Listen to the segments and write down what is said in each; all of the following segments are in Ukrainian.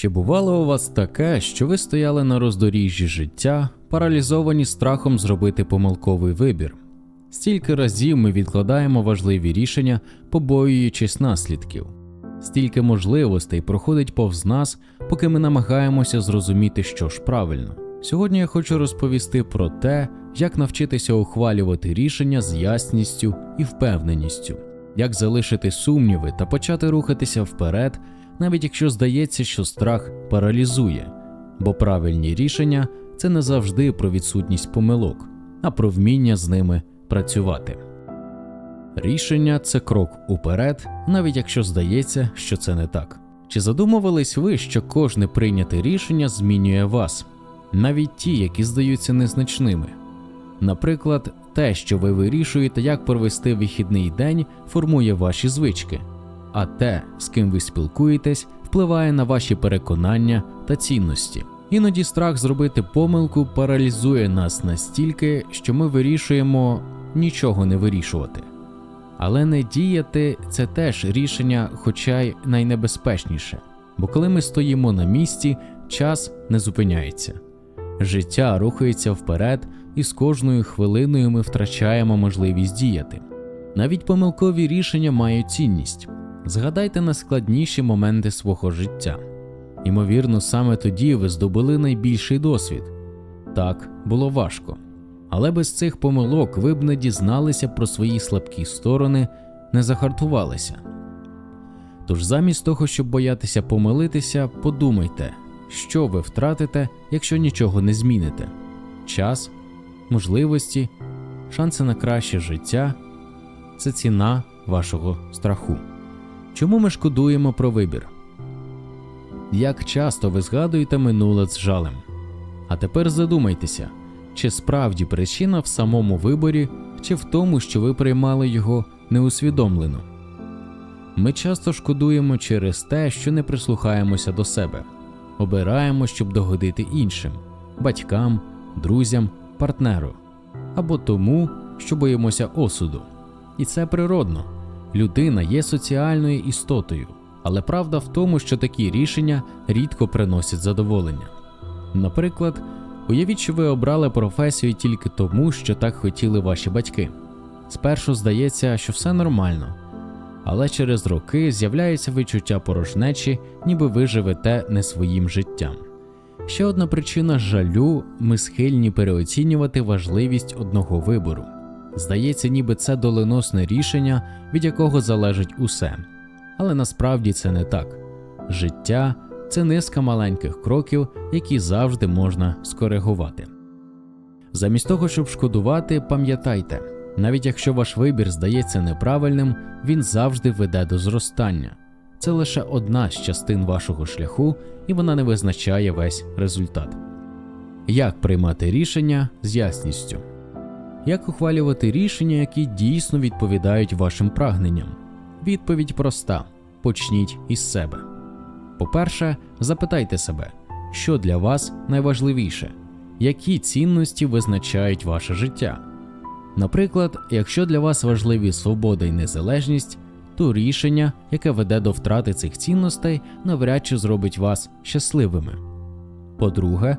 Чи бувало у вас таке, що ви стояли на роздоріжжі життя, паралізовані страхом зробити помилковий вибір? Стільки разів ми відкладаємо важливі рішення, побоюючись наслідків. Стільки можливостей проходить повз нас, поки ми намагаємося зрозуміти, що ж правильно. Сьогодні я хочу розповісти про те, як навчитися ухвалювати рішення з ясністю і впевненістю, як залишити сумніви та почати рухатися вперед, навіть якщо здається, що страх паралізує, бо правильні рішення це не завжди про відсутність помилок, а про вміння з ними працювати. Рішення це крок уперед, навіть якщо здається, що це не так. Чи задумувались ви, що кожне прийняте рішення змінює вас, навіть ті, які здаються незначними? Наприклад, те, що ви вирішуєте, як провести вихідний день, формує ваші звички, а те, з ким ви спілкуєтесь, впливає на ваші переконання та цінності. Іноді страх зробити помилку паралізує нас настільки, що ми вирішуємо нічого не вирішувати. Але не діяти це теж рішення, хоча й найнебезпечніше, бо коли ми стоїмо на місці, час не зупиняється. Життя рухається вперед, і з кожною хвилиною ми втрачаємо можливість діяти. Навіть помилкові рішення мають цінність. Згадайте найскладніші моменти свого життя. Ймовірно, саме тоді ви здобули найбільший досвід. Так, було важко. Але без цих помилок ви б не дізналися про свої слабкі сторони, не захартувалися. Тож замість того, щоб боятися помилитися, подумайте, що ви втратите, якщо нічого не зміните: час, можливості, шанси на краще життя це ціна вашого страху. Чому ми шкодуємо про вибір? Як часто ви згадуєте минуле з жалем? А тепер задумайтеся, чи справді причина в самому виборі, чи в тому, що ви приймали його неусвідомлено. Ми часто шкодуємо через те, що не прислухаємося до себе, обираємо, щоб догодити іншим батькам, друзям, партнеру або тому, що боїмося осуду. І це природно. Людина є соціальною істотою, але правда в тому, що такі рішення рідко приносять задоволення. Наприклад, уявіть, що ви обрали професію тільки тому, що так хотіли ваші батьки. Спершу здається, що все нормально, але через роки з'являється відчуття порожнечі, ніби ви живете не своїм життям. Ще одна причина жалю ми схильні переоцінювати важливість одного вибору. Здається, ніби це доленосне рішення, від якого залежить усе. Але насправді це не так. Життя це низка маленьких кроків, які завжди можна скоригувати. Замість того, щоб шкодувати, пам'ятайте, навіть якщо ваш вибір здається неправильним, він завжди веде до зростання. Це лише одна з частин вашого шляху, і вона не визначає весь результат. Як приймати рішення з ясністю? Як ухвалювати рішення, які дійсно відповідають вашим прагненням? Відповідь проста: почніть із себе. По-перше, запитайте себе, що для вас найважливіше, які цінності визначають ваше життя. Наприклад, якщо для вас важливі свобода і незалежність, то рішення, яке веде до втрати цих цінностей, навряд чи зробить вас щасливими. По-друге,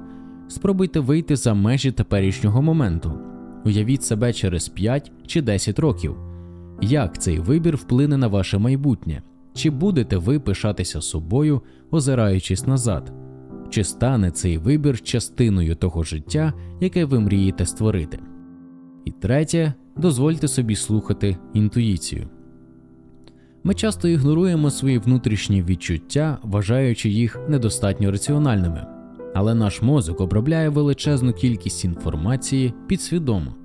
спробуйте вийти за межі теперішнього моменту. Уявіть себе через 5 чи 10 років. Як цей вибір вплине на ваше майбутнє? Чи будете ви пишатися собою, озираючись назад? Чи стане цей вибір частиною того життя, яке ви мрієте створити? І третє, дозвольте собі слухати інтуїцію. Ми часто ігноруємо свої внутрішні відчуття, вважаючи їх недостатньо раціональними, але наш мозок обробляє величезну кількість інформації підсвідомо,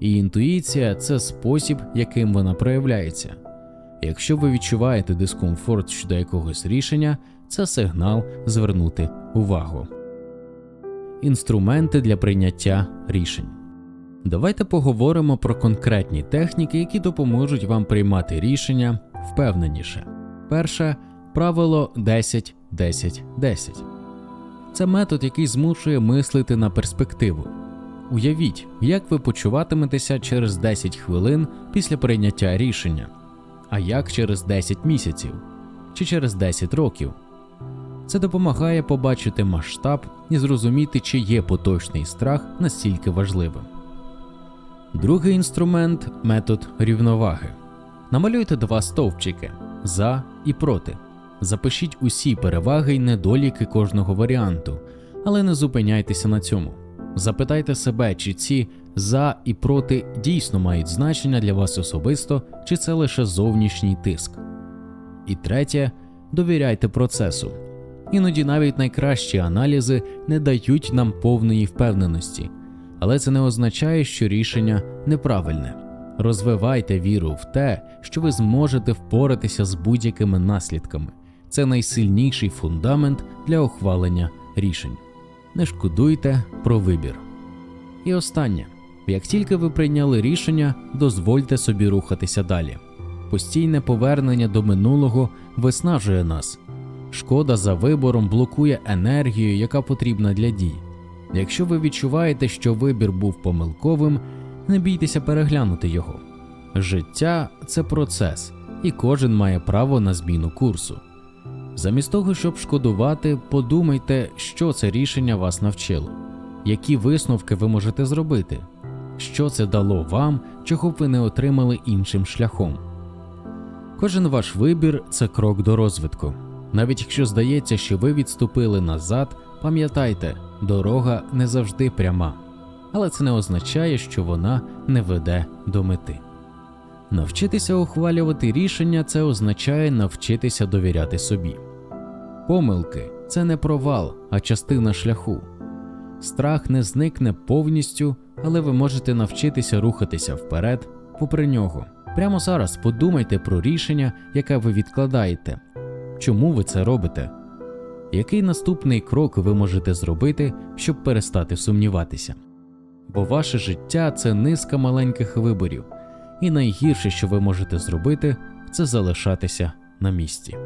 і інтуїція це спосіб, яким вона проявляється. Якщо ви відчуваєте дискомфорт щодо якогось рішення, це сигнал звернути увагу. Інструменти для прийняття рішень. Давайте поговоримо про конкретні техніки, які допоможуть вам приймати рішення впевненіше. Перше правило 10-10-10. Це метод, який змушує мислити на перспективу. Уявіть, як ви почуватиметеся через 10 хвилин після прийняття рішення, а як через 10 місяців чи через 10 років. Це допомагає побачити масштаб і зрозуміти, чи є поточний страх настільки важливим. Другий інструмент метод рівноваги. Намалюйте два стовпчики за і проти. Запишіть усі переваги й недоліки кожного варіанту, але не зупиняйтеся на цьому. Запитайте себе, чи ці за і проти дійсно мають значення для вас особисто, чи це лише зовнішній тиск. І третє довіряйте процесу. Іноді навіть найкращі аналізи не дають нам повної впевненості, але це не означає, що рішення неправильне. Розвивайте віру в те, що ви зможете впоратися з будь-якими наслідками. Це найсильніший фундамент для ухвалення рішень. Не шкодуйте про вибір. І останнє: як тільки ви прийняли рішення, дозвольте собі рухатися далі. Постійне повернення до минулого виснажує нас. Шкода за вибором блокує енергію, яка потрібна для дій. Якщо ви відчуваєте, що вибір був помилковим, не бійтеся переглянути його. Життя це процес, і кожен має право на зміну курсу. Замість того, щоб шкодувати, подумайте, що це рішення вас навчило, які висновки ви можете зробити, що це дало вам, чого б ви не отримали іншим шляхом. Кожен ваш вибір це крок до розвитку. Навіть якщо здається, що ви відступили назад, пам'ятайте, дорога не завжди пряма, але це не означає, що вона не веде до мети. Навчитися ухвалювати рішення це означає навчитися довіряти собі. Помилки це не провал, а частина шляху. Страх не зникне повністю, але ви можете навчитися рухатися вперед, попри нього. Прямо зараз подумайте про рішення, яке ви відкладаєте. Чому ви це робите? Який наступний крок ви можете зробити, щоб перестати сумніватися? Бо ваше життя це низка маленьких виборів, і найгірше, що ви можете зробити, це залишатися на місці.